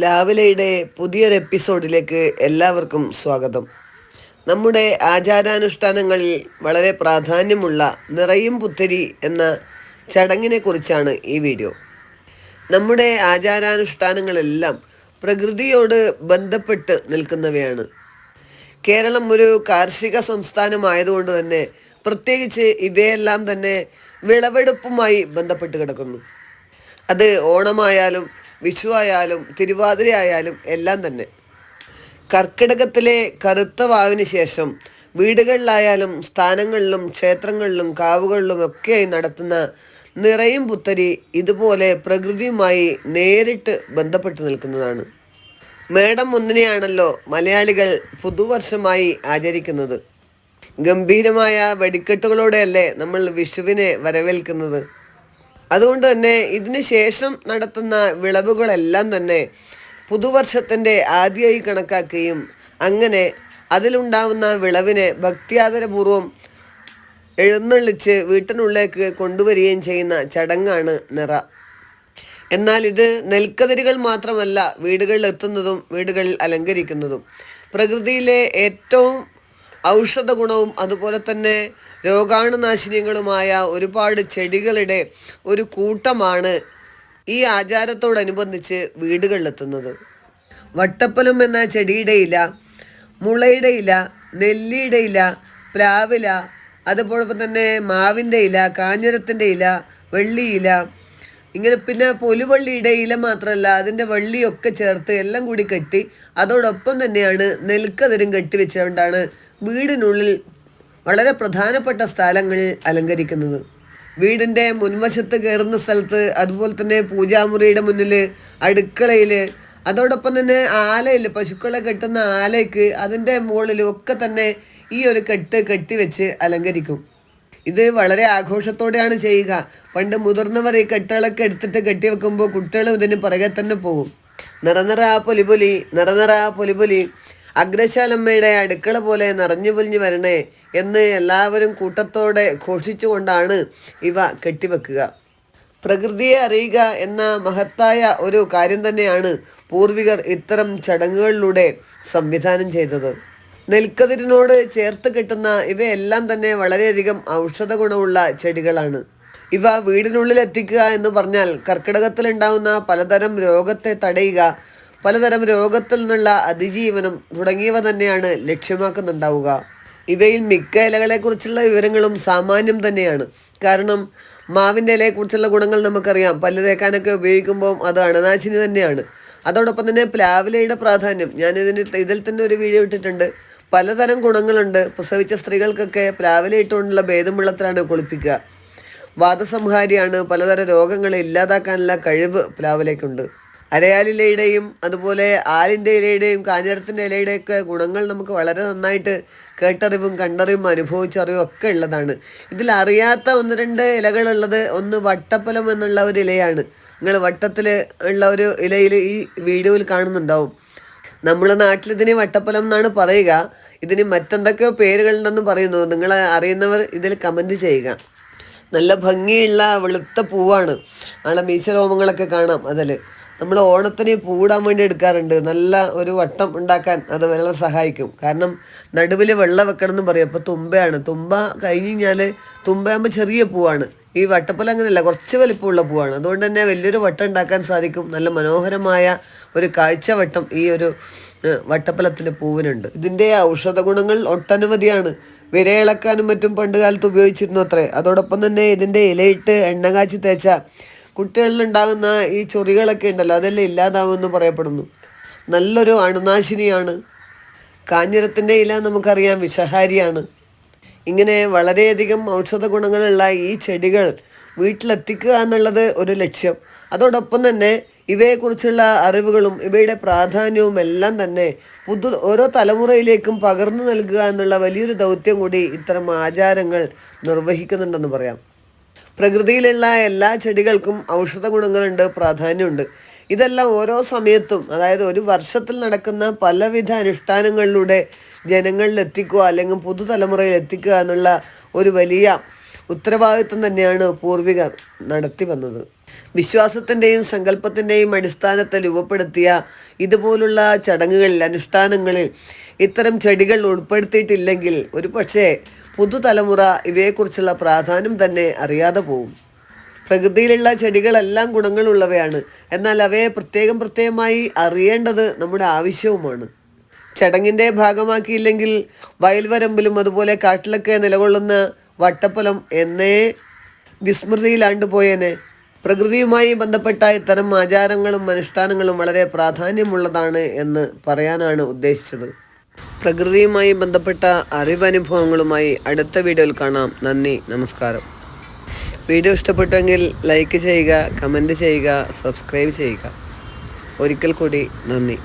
പ്ലാവിലയുടെ പുതിയൊരു എപ്പിസോഡിലേക്ക് എല്ലാവർക്കും സ്വാഗതം. നമ്മുടെ ആചാരാനുഷ്ഠാനങ്ങളിൽ വളരെ പ്രാധാന്യമുള്ള നിറയും പുത്തരി എന്ന ചടങ്ങിനെ കുറിച്ചാണ് ഈ വീഡിയോ. നമ്മുടെ ആചാരാനുഷ്ഠാനങ്ങളെല്ലാം പ്രകൃതിയോട് ബന്ധപ്പെട്ട് നിൽക്കുന്നവയാണ്. കേരളം ഒരു കാർഷിക സംസ്ഥാനമായതുകൊണ്ട് തന്നെ പ്രത്യേകിച്ച് ഇവയെല്ലാം തന്നെ വിളവെടുപ്പുമായി ബന്ധപ്പെട്ട് കിടക്കുന്നു. അത് ഓണമായാലും വിഷു ആയാലും തിരുവാതിര ആയാലും എല്ലാം തന്നെ. കർക്കിടകത്തിലെ കറുത്ത വാവിന് ശേഷം വീടുകളിലായാലും സ്ഥാനങ്ങളിലും ക്ഷേത്രങ്ങളിലും കാവുകളിലും ഒക്കെയായി നടത്തുന്ന നിറയും പുത്തരി ഇതുപോലെ പ്രകൃതിയുമായി നേരിട്ട് ബന്ധപ്പെട്ട് നിൽക്കുന്നതാണ്. മേടം ഒന്നിനെയാണല്ലോ മലയാളികൾ പുതുവർഷമായി ആചരിക്കുന്നത്. ഗംഭീരമായ വെടിക്കെട്ടുകളോടെയല്ലേ നമ്മൾ വിഷുവിനെ വരവേൽക്കുന്നത്. അതുകൊണ്ട് തന്നെ ഇതിന് ശേഷം നടത്തുന്ന വിളവുകളെല്ലാം തന്നെ പുതുവർഷത്തിന്റെ ആദ്യമായി കണക്കാക്കുകയും അങ്ങനെ അതിലുണ്ടാവുന്ന വിളവിനെ ഭക്തിയാദരപൂർവം എഴുന്നള്ളിച്ച് വീട്ടിനുള്ളിലേക്ക് കൊണ്ടുവരികയും ചെയ്യുന്ന ചടങ്ങാണ് നിറ. എന്നാൽ ഇത് നെൽക്കതിരുകൾ മാത്രമല്ല വീടുകളിൽ എത്തുന്നതും വീടുകളിൽ അലങ്കരിക്കുന്നതും. പ്രകൃതിയിലെ ഏറ്റവും ഔഷധ ഗുണവും അതുപോലെ തന്നെ രോഗാണുനാശിനികളുമായ ഒരുപാട് ചെടികളുടെ ഒരു കൂട്ടമാണ് ഈ ആചാരത്തോടനുബന്ധിച്ച് വീടുകളിലെത്തുന്നത്. വട്ടപ്പലം എന്ന ചെടിയുടെ ഇല മുളയുടെ ഇല നെല്ലിയുടെ ഇല പ്ലാവില അതുപോലെ തന്നെ മാവിന്റെ ഇല കാഞ്ഞിരത്തിന്റെ ഇല വെള്ളിയില ഇങ്ങനെ പിന്നെ പൊലുവള്ളിയുടെ ഇല മാത്രമല്ല അതിന്റെ വള്ളിയൊക്കെ ചേർത്ത് എല്ലാം കൂടി കെട്ടി അതോടൊപ്പം തന്നെയാണ് നെൽക്കതിരും കെട്ടിവെച്ചുകൊണ്ടാണ് വീടിനുള്ളിൽ വളരെ പ്രധാനപ്പെട്ട സ്ഥലങ്ങളിൽ അലങ്കരിക്കുന്നത്. വീടിന്റെ മുൻവശത്ത് കയറുന്ന സ്ഥലത്ത് അതുപോലെ തന്നെ പൂജാമുറിയുടെ മുന്നിൽ അടുക്കളയിൽ അതോടൊപ്പം തന്നെ ആലയിൽ പശുക്കളെ കെട്ടുന്ന ആലയ്ക്ക് അതിന്റെ മുകളിലും ഒക്കെ തന്നെ ഈ ഒരു കെട്ട് കെട്ടിവെച്ച് അലങ്കരിക്കും. ഇത് വളരെ ആഘോഷത്തോടെയാണ് ചെയ്യുക. പണ്ട് മുതിർന്നവർ ഈ കെട്ടുകളൊക്കെ എടുത്തിട്ട് കെട്ടിവെക്കുമ്പോൾ കുട്ടികളും ഇതിന് പുറകെ തന്നെ പോകും. നിറനിറ പൊലിപൊലി നിറനിറ പൊലിപൊലി. അഗ്രശാലമ്മയുടെ അടുക്കള പോലെ നിറഞ്ഞു പൊലിഞ്ഞു വരണേ. എന്ന് എല്ലാവരും കൂട്ടത്തോടെ ഘോഷിച്ചുകൊണ്ടാണ് ഇവ കെട്ടിവെക്കുക. പ്രകൃതിയെ അറിയുക എന്ന മഹത്തായ ഒരു കാര്യം തന്നെയാണ് പൂർവികർ ഇത്തരം ചടങ്ങുകളിലൂടെ സംവിധാനം ചെയ്തത്. നെൽക്കതിരിനോട് ചേർത്ത് കിട്ടുന്ന ഇവയെല്ലാം തന്നെ വളരെയധികം ഔഷധ ഗുണമുള്ള ചെടികളാണ്. ഇവ വീടിനുള്ളിൽ എത്തിക്കുക എന്ന് പറഞ്ഞാൽ കർക്കിടകത്തിലുണ്ടാവുന്ന പലതരം രോഗത്തെ തടയുക പലതരം രോഗത്തിൽ നിന്നുള്ള അതിജീവനം തുടങ്ങിയവ തന്നെയാണ് ലക്ഷ്യമാക്കുന്നുണ്ടാവുക. ഇവയിൽ മിക്ക ഇലകളെക്കുറിച്ചുള്ള വിവരങ്ങളും സാമാന്യം തന്നെയാണ്. കാരണം മാവിന്റെ ഇലയെക്കുറിച്ചുള്ള ഗുണങ്ങൾ നമുക്കറിയാം. പല്ല് തേക്കാനൊക്കെ ഉപയോഗിക്കുമ്പോൾ അത് അണനാശിനി തന്നെയാണ്. അതോടൊപ്പം തന്നെ പ്ലാവിലയുടെ പ്രാധാന്യം. ഞാൻ ഇതിൽ തന്നെ ഒരു വീഡിയോ ഇട്ടിട്ടുണ്ട്. പലതരം ഗുണങ്ങളുണ്ട്. പ്രസവിച്ച സ്ത്രീകൾക്കൊക്കെ പ്ലാവില ഇട്ടുകൊണ്ടുള്ള ഭേദം വെള്ളത്തിലാണ് കുളിപ്പിക്കുക. വാദസംഹാരിയാണ് പലതരം രോഗങ്ങളെ ഇല്ലാതാക്കാനുള്ള കഴിവ് പ്ലാവിലേക്കുണ്ട് അരയാലിലയുടെയും അതുപോലെ ആലിന്റെ ഇലയുടെയും കാഞ്ഞിരത്തിന്റെ ഇലയുടെയൊക്കെ ഗുണങ്ങൾ നമുക്ക് വളരെ നന്നായിട്ട് കേട്ടറിവും കണ്ടറിവും അനുഭവിച്ചറിവും ഒക്കെ ഉള്ളതാണ്. ഇതിൽ അറിയാത്ത ഒന്ന് രണ്ട് ഇലകളുള്ളത് ഒന്ന് വട്ടപ്പലം എന്നുള്ള ഒരു ഇലയാണ്. നിങ്ങൾ വട്ടത്തിൽ ഉള്ള ഒരു ഇലയിൽ ഈ വീഡിയോയിൽ കാണുന്നുണ്ടാവും. നമ്മുടെ നാട്ടിൽ ഇതിന് വട്ടപ്പലം എന്നാണ് പറയുക. ഇതിന് മറ്റെന്തൊക്കെയോ പേരുകളുണ്ടെന്ന് പറയുന്നു. നിങ്ങൾ അറിയുന്നവർ ഇതിൽ കമന്റ് ചെയ്യുക. നല്ല ഭംഗിയുള്ള വെളുത്ത പൂവാണ്. നല്ല മീശരോമങ്ങളൊക്കെ കാണാം അതിൽ. നമ്മൾ ഓണത്തിന് പൂടാൻ വേണ്ടി എടുക്കാറുണ്ട്. നല്ല ഒരു വട്ടം ഉണ്ടാക്കാൻ അത് വളരെ സഹായിക്കും. കാരണം നടുവിൽ വെള്ളം വെക്കണം എന്ന് പറയും. അപ്പോൾ തുമ്പയാണ്. തുമ്പ കഴിഞ്ഞ് കഴിഞ്ഞാൽ തുമ്പയാകുമ്പോൾ ചെറിയ പൂവാണ്. ഈ വട്ടപ്പല അങ്ങനെയല്ല. കുറച്ച് വലിപ്പമുള്ള പൂവാണ്. അതുകൊണ്ട് തന്നെ വലിയൊരു വട്ടം ഉണ്ടാക്കാൻ സാധിക്കും. നല്ല മനോഹരമായ ഒരു കാഴ്ചവട്ടം ഈ ഒരു വട്ടപ്പലത്തിന്റെ പൂവിനുണ്ട്. ഇതിന്റെ ഔഷധ ഗുണങ്ങൾ ഒട്ടനവധിയാണ്. വിരയിളക്കാനും മറ്റും പണ്ട് കാലത്ത് ഉപയോഗിച്ചിരുന്നു അത്രേ. അതോടൊപ്പം തന്നെ ഇതിന്റെ ഇലയിട്ട് എണ്ണ കാച്ചി തേച്ച കുട്ടികളിലുണ്ടാകുന്ന ഈ ചൊറികളൊക്കെ ഉണ്ടല്ലോ അതെല്ലാം ഇല്ലാതാവുമെന്ന് പറയപ്പെടുന്നു. നല്ലൊരു അണുനാശിനിയാണ്. കാഞ്ഞിരത്തിന്റെ ഇല നമുക്കറിയാം വിഷഹാരിയാണ്. ഇങ്ങനെ വളരെയധികം ഔഷധ ഗുണങ്ങളുള്ള ഈ ചെടികൾ വീട്ടിലെത്തിക്കുക എന്നുള്ളത് ഒരു ലക്ഷ്യം. അതോടൊപ്പം തന്നെ ഇവയെക്കുറിച്ചുള്ള അറിവുകളും ഇവയുടെ പ്രാധാന്യവും എല്ലാം തന്നെ പുതു ഓരോ തലമുറയിലേക്കും പകർന്നു നൽകുക എന്നുള്ള വലിയൊരു ദൗത്യം കൂടി ഇത്തരം ആചാരങ്ങൾ നിർവഹിക്കുന്നുണ്ടെന്ന് പറയാം. പ്രകൃതിയിലുള്ള എല്ലാ ചെടികൾക്കും ഔഷധ ഗുണങ്ങളുണ്ട് പ്രാധാന്യമുണ്ട്. ഇതെല്ലാം ഓരോ സമയത്തും അതായത് ഒരു വർഷത്തിൽ നടക്കുന്ന പലവിധ അനുഷ്ഠാനങ്ങളിലൂടെ ജനങ്ങളിൽ എത്തിക്കുക അല്ലെങ്കിൽ പുതുതലമുറയിൽ എത്തിക്കുക എന്നുള്ള ഒരു വലിയ ഉത്തരവാദിത്വം തന്നെയാണ് പൂർവികർ നടത്തി വന്നത്. വിശ്വാസത്തിന്റെയും സങ്കല്പത്തിന്റെയും അടിസ്ഥാനത്തിൽ രൂപപ്പെടുത്തിയ ഇതുപോലുള്ള ചടങ്ങുകളിൽ അനുഷ്ഠാനങ്ങളിൽ ഇത്തരം ചെടികൾ ഉൾപ്പെടുത്തിയിട്ടില്ലെങ്കിൽ ഒരു പക്ഷേ പുതുതലമുറ ഇവയെക്കുറിച്ചുള്ള പ്രാധാന്യം തന്നെ അറിയാതെ പോവും. പ്രകൃതിയിലുള്ള ചെടികളെല്ലാം ഗുണങ്ങളുള്ളവയാണ്. എന്നാൽ അവയെ പ്രത്യേകം പ്രത്യേകമായി അറിയേണ്ടത് നമ്മുടെ ആവശ്യവുമാണ്. ചടങ്ങിന്റെ ഭാഗമാക്കിയില്ലെങ്കിൽ വയൽവരമ്പിലും അതുപോലെ കാട്ടിലൊക്കെ നിലകൊള്ളുന്ന വട്ടപ്പലം എന്നേ വിസ്മൃതിയിലാണ്ട് പോയേനെ. പ്രകൃതിയുമായി ബന്ധപ്പെട്ട ഇത്തരം ആചാരങ്ങളും അനുഷ്ഠാനങ്ങളും വളരെ പ്രാധാന്യമുള്ളതാണ് എന്ന് പറയാനാണ് ഉദ്ദേശിച്ചത്. പ്രകൃതിയുമായി ബന്ധപ്പെട്ട അറിവനുഭവങ്ങളുമായി അടുത്ത വീഡിയോയിൽ കാണാം. നന്ദി നമസ്കാരം. വീഡിയോ ഇഷ്ടപ്പെട്ടെങ്കിൽ ലൈക്ക് ചെയ്യുക കമന്റ് ചെയ്യുക സബ്സ്ക്രൈബ് ചെയ്യുക. ഒരിക്കൽ കൂടി നന്ദി.